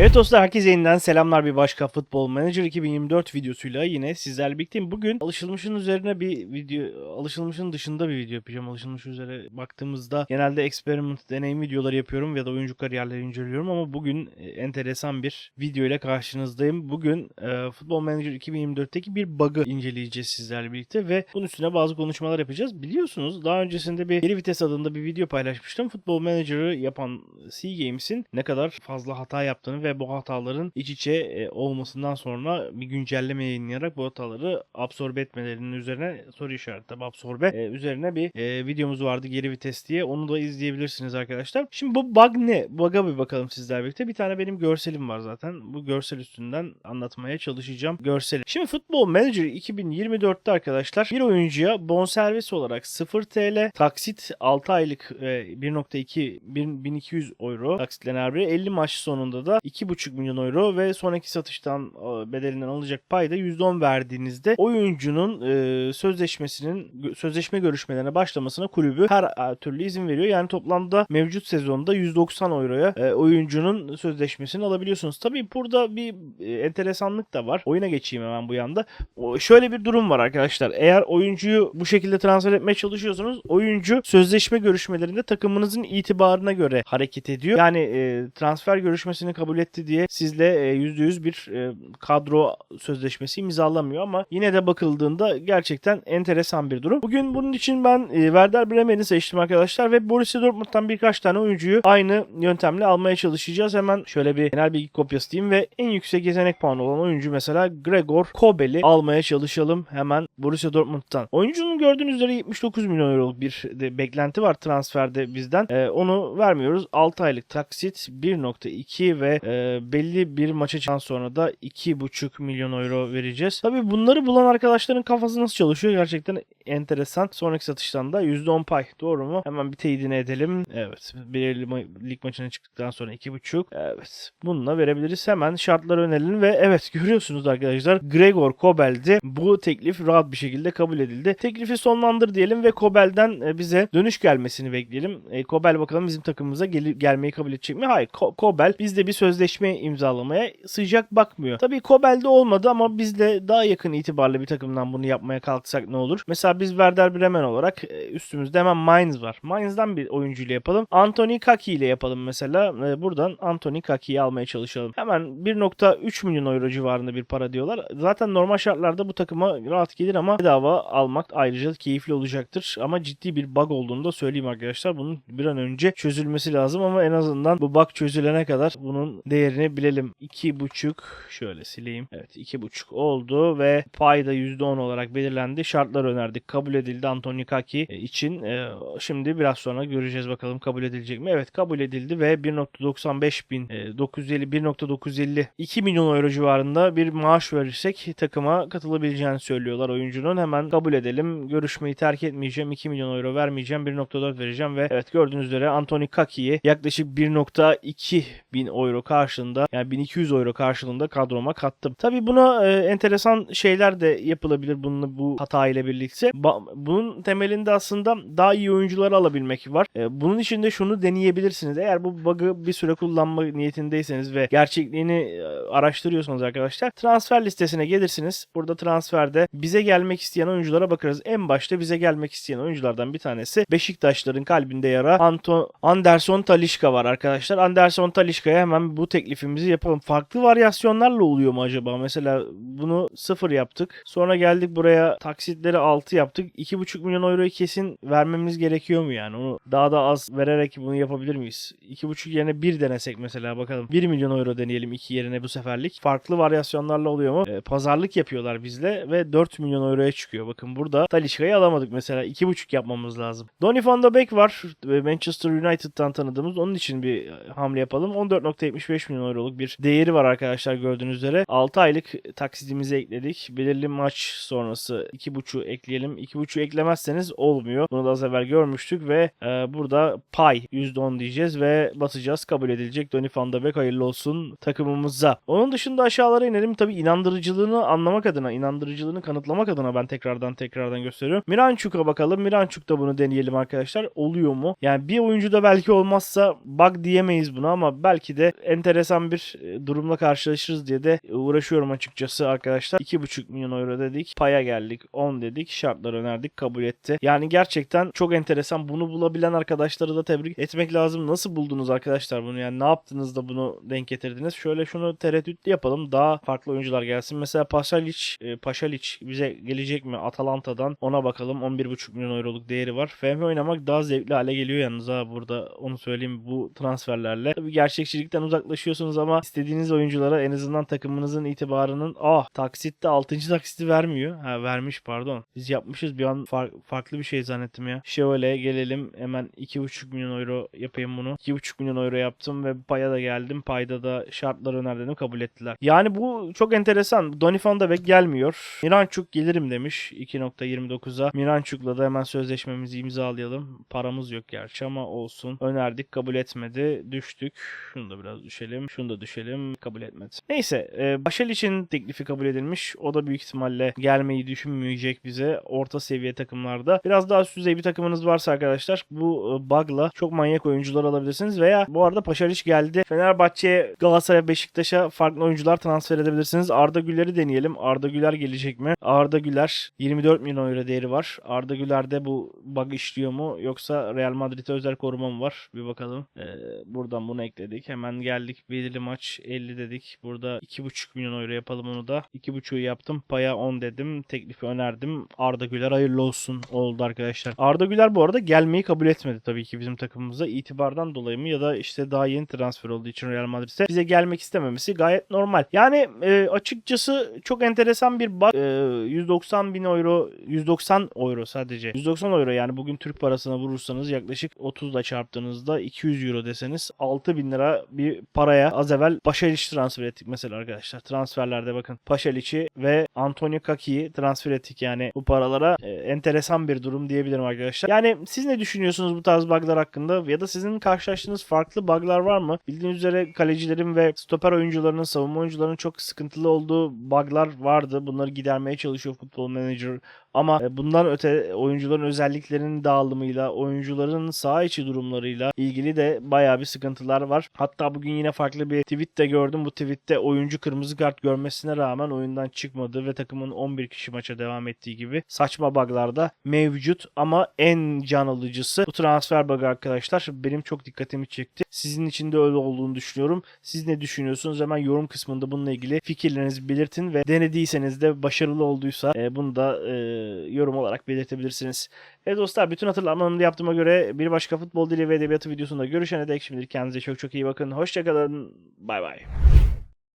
Evet dostlar herkese yeniden selamlar bir başka Futbol Manager 2024 videosuyla yine sizlerle birlikteyim. Bugün alışılmışın üzerine bir video, alışılmışın dışında bir video yapacağım. Alışılmış üzere baktığımızda genelde experiment deneyim videoları yapıyorum ya da oyuncu kariyerleri inceliyorum ama bugün e, enteresan bir video ile karşınızdayım. Bugün e, Futbol Manager 2024'teki bir bug'ı inceleyeceğiz sizlerle birlikte ve bunun üstüne bazı konuşmalar yapacağız. Biliyorsunuz daha öncesinde bir geri vites adında bir video paylaşmıştım. Futbol Manager'ı yapan C Games'in ne kadar fazla hata yaptığını ve bu hataların iç içe e, olmasından sonra bir güncelleme yayınlayarak bu hataları absorbe etmelerinin üzerine soru işareti tabi absorbe e, üzerine bir e, videomuz vardı geri vites diye. Onu da izleyebilirsiniz arkadaşlar. Şimdi bu bug ne? Bug'a bir bakalım sizlerle birlikte. Bir tane benim görselim var zaten. Bu görsel üstünden anlatmaya çalışacağım görseli. Şimdi Futbol Manager 2024'te arkadaşlar bir oyuncuya bonservis olarak 0 TL, taksit 6 aylık e, 1.2 1200 euro taksitle her biri 50 maç sonunda da 2,5 milyon euro ve sonraki satıştan e, bedelinden alacak payda %10 verdiğinizde oyuncunun e, sözleşmesinin sözleşme görüşmelerine başlamasına kulübü her e, türlü izin veriyor. Yani toplamda mevcut sezonda 190 euroya oyuncunun sözleşmesini alabiliyorsunuz. Tabii burada bir enteresanlık da var. Oyuna geçeyim hemen bu yanda. Şöyle bir durum var arkadaşlar. Eğer oyuncuyu bu şekilde transfer etmeye çalışıyorsanız oyuncu sözleşme görüşmelerinde takımınızın itibarına göre hareket ediyor. Yani transfer görüşmesini kabul etti diye sizle e, %100 bir e, kadro sözleşmesi imzalamıyor ama yine de bakıldığında gerçekten enteresan bir durum. Bugün bunun için ben e, Werder Bremen'i seçtim arkadaşlar ve Borussia Dortmund'dan birkaç tane oyuncuyu aynı yöntemle almaya çalışacağız. Hemen şöyle bir genel bilgi kopyası diyeyim ve en yüksek yetenek puanı olan oyuncu mesela Gregor Kobel'i almaya çalışalım hemen Borussia Dortmund'dan. Oyuncunun gördüğünüz üzere 79 milyon euroluk bir de beklenti var transferde bizden. E, onu vermiyoruz. 6 aylık taksit 1.2 ve e, belli bir maça sonra da 2.5 milyon euro vereceğiz. Tabii bunları bulan arkadaşların kafası nasıl çalışıyor gerçekten enteresan. Sonraki satıştan da %10 pay. Doğru mu? Hemen bir teyidini edelim. Evet. Belirli ma- lig maçına çıktıktan sonra 2.5. Evet. Bununla verebiliriz. Hemen şartları önerelim ve evet görüyorsunuz arkadaşlar. Gregor Kobel'di. Bu teklif rahat bir şekilde kabul edildi. Teklifi sonlandır diyelim ve Kobel'den e, bize dönüş gelmesini bekleyelim. E, Kobel bakalım bizim takımımıza gel- gelmeyi kabul edecek mi? Hayır. Ko- Kobel bizde bir sözleşme imzalamaya sıcak bakmıyor. Tabii Kobel'de olmadı ama bizde daha yakın itibarlı bir takımdan bunu yapmaya kalksak ne olur? Mesela biz Werder Bremen olarak e, üstümüzde hemen Mainz var. Mainz'dan bir oyuncuyla yapalım. Anthony Kaki ile yapalım mesela. E, Buradan Anthony Kaki'yi almaya çalışalım. Hemen 1.3 milyon euro civarında bir para diyorlar. Zaten normal şartlarda bu takıma rahat gelir ama bedava almak ayrıca keyifli olacaktır. Ama ciddi bir bug olduğunu da söyleyeyim arkadaşlar. Bunun bir an önce çözülmesi lazım ama en azından bu bug çözülene kadar bunun değerini bilelim. 2.5 şöyle sileyim. Evet 2.5 oldu ve payda %10 olarak belirlendi. Şartlar önerdik. Kabul edildi Anthony Kaki için. Ee, Şimdi biraz sonra göreceğiz bakalım kabul edilecek mi? Evet kabul edildi ve 1.95 bin e, 950 1.950 2 milyon euro civarında bir maaş verirsek takıma katılabileceğini söylüyorlar oyuncunun. Hemen kabul edelim. Görüşmeyi terk etmeyeceğim. 2 milyon euro vermeyeceğim. 1.4 vereceğim ve evet gördüğünüz üzere Anthony Kaki'yi yaklaşık 1.2 bin euro karşılığında yani 1200 euro karşılığında kadroma kattım. Tabii buna e, enteresan şeyler de yapılabilir bununla bu hata ile birlikte. Ba- bunun temelinde aslında daha iyi oyuncuları alabilmek var. E, bunun için de şunu deneyebilirsiniz. Eğer bu bug'ı bir süre kullanma niyetindeyseniz ve gerçekliğini e, araştırıyorsanız arkadaşlar transfer listesine gelirsiniz. Burada transferde bize gelmek isteyen oyunculara bakarız. En başta bize gelmek isteyen oyunculardan bir tanesi Beşiktaşların kalbinde yara Anto Anderson Talişka var arkadaşlar. Anderson Talişka'ya hemen bu teklifimizi yapalım. Farklı varyasyonlarla oluyor mu acaba? Mesela bunu sıfır yaptık. Sonra geldik buraya taksitleri 6 yaptık. 2,5 milyon euroyu kesin vermemiz gerekiyor mu yani? Onu daha da az vererek bunu yapabilir miyiz? 2,5 yerine 1 denesek mesela bakalım. 1 milyon euro deneyelim 2 yerine bu seferlik. Farklı varyasyonlarla oluyor mu? Ee, pazarlık yapıyorlar bizle ve 4 milyon euroya çıkıyor. Bakın burada Talişka'yı alamadık mesela. 2,5 yapmamız lazım. Donny van de Beek var. Manchester United'dan tanıdığımız. Onun için bir e, hamle yapalım. 14.75 milyon euroluk bir değeri var arkadaşlar gördüğünüz üzere. 6 aylık taksidimizi ekledik. Belirli maç sonrası 2.5'u ekleyelim. 2.5'u eklemezseniz olmuyor. Bunu da az evvel görmüştük ve e, burada pay %10 diyeceğiz ve basacağız. Kabul edilecek. Donny van de Beek hayırlı olsun takımımıza. Onun dışında aşağılara inelim. Tabi inandırıcılığını anlamak adına, inandırıcılığını kanıtlamak adına ben tekrardan tekrardan gösteriyorum. Miranchuk'a bakalım. Miranchuk'ta bunu deneyelim arkadaşlar. Oluyor mu? Yani bir oyuncuda belki olmazsa bug diyemeyiz buna ama belki de enteresan bir e, durumla karşılaşırız diye de uğraşıyorum açıkçası arkadaşlar. 2,5 milyon euro dedik. Paya geldik. 10 dedik. Şartlar önerdik. Kabul etti. Yani gerçekten çok enteresan. Bunu bulabilen arkadaşları da tebrik etmek lazım. Nasıl buldunuz arkadaşlar bunu? Yani ne yaptınız da bunu denk getirdiniz? Şöyle şunu tereddütlü yapalım. Daha farklı oyuncular gelsin. Mesela Paşalic, e, Paşalic bize gelecek mi Atalanta'dan? Ona bakalım. 11,5 milyon euroluk değeri var. FM oynamak daha zevkli hale geliyor yalnız ha burada onu söyleyeyim bu transferlerle. Tabii gerçekçilikten uzaklaşıyorsunuz ama istediğiniz oyunculara en azından takımınızın itibarının ah taksitte 6. taksiti vermiyor. Ha vermiş pardon. Biz yapmışız bir an far- farklı bir şey zannettim ya. Şöyle gelelim hemen 2,5 milyon euro yapayım bunu. 2,5 milyon euro yaptım ve paya da geldim. Payda da şartları önerdim kabul ettiler. Yani bu çok enteresan. Donny van de Beek gelmiyor. Miranchuk gelirim demiş 2.29'a. Miranchuk'la da hemen sözleşmemizi imzalayalım. Paramız yok gerçi ama olsun. Önerdik kabul etmedi. Düştük. Şunu da biraz düşelim. Şunu da düşelim. Kabul etmedi. Neyse. E, Başel için teklifi kabul edilmiş. O da büyük ihtimalle gelmeyi düşünmeyecek bize. Orta seviye takımlarda. Biraz daha üst düzey bir takımınız varsa arkadaşlar bu e, bug'la çok manyak oyuncular alabilirsiniz. Veya bu arada Paşaliç geldi. Fenerbahçe'ye Galatasaray Beşiktaş'a farklı oyuncular transfer edebilirsiniz. Arda Güler'i deneyelim. Arda Güler gelecek mi? Arda Güler 24 milyon euro değeri var. Arda Güler'de bu bug işliyor mu? Yoksa Real Madrid'e özel koruma mı var? Bir bakalım. Ee, buradan bunu ekledik. Hemen geldik. Belirli maç 50 dedik. Burada 2,5 milyon euro yapalım onu da. 2,5'u yaptım. Paya 10 dedim. Teklifi önerdim. Arda Güler hayırlı olsun oldu arkadaşlar. Arda Güler bu arada gelmeyi kabul etmedi tabii ki bizim takımımıza. itibardan dolayı mı ya da işte daha yeni transfer olduğu için Real Madrid'e bize gelmek istememesi gayet normal. Yani e, açıkçası çok enteresan bir bug. E, 190 bin euro 190 euro sadece. 190 euro yani bugün Türk parasına vurursanız yaklaşık 30 ile çarptığınızda 200 euro deseniz 6 bin lira bir paraya az evvel Paşalic transfer ettik mesela arkadaşlar. Transferlerde bakın Paşalic'i ve Antonio Kaki'yi transfer ettik yani bu paralara e, enteresan bir durum diyebilirim arkadaşlar. Yani siz ne düşünüyorsunuz bu tarz bug'lar hakkında ya da sizin karşılaştığınız farklı bug'lar var mı? Bildiğiniz üzere kalecilerin ve stoper oyuncularının, savunma oyuncularının çok sıkıntılı olduğu bug'lar vardı. Bunları gidermeye çalışıyor Futbol Manager ama e, bundan öte oyuncuların özelliklerinin dağılımıyla, oyuncuların saha içi durumlarıyla ilgili de bayağı bir sıkıntılar var. Hatta bugün yine farklı bir tweet de gördüm. Bu tweette oyuncu kırmızı kart görmesine rağmen oyundan çıkmadı ve takımın 11 kişi maça devam ettiği gibi saçma bug'lar da mevcut ama en can alıcısı bu transfer bug'ı arkadaşlar. Benim çok dikkatimi çekti. Sizin için de öyle olduğunu düşünüyorum. Siz ne düşünüyorsunuz? Hemen yorum kısmında bununla ilgili fikirlerinizi belirtin ve denediyseniz de başarılı olduysa e, bunu da e, yorum olarak belirtebilirsiniz. Evet dostlar bütün hatırlatmalarımı yaptığıma göre bir başka futbol dili ve edebiyatı videosunda görüşene dek şimdilik kendinize çok çok iyi bakın. Hoşçakalın. Bay bay.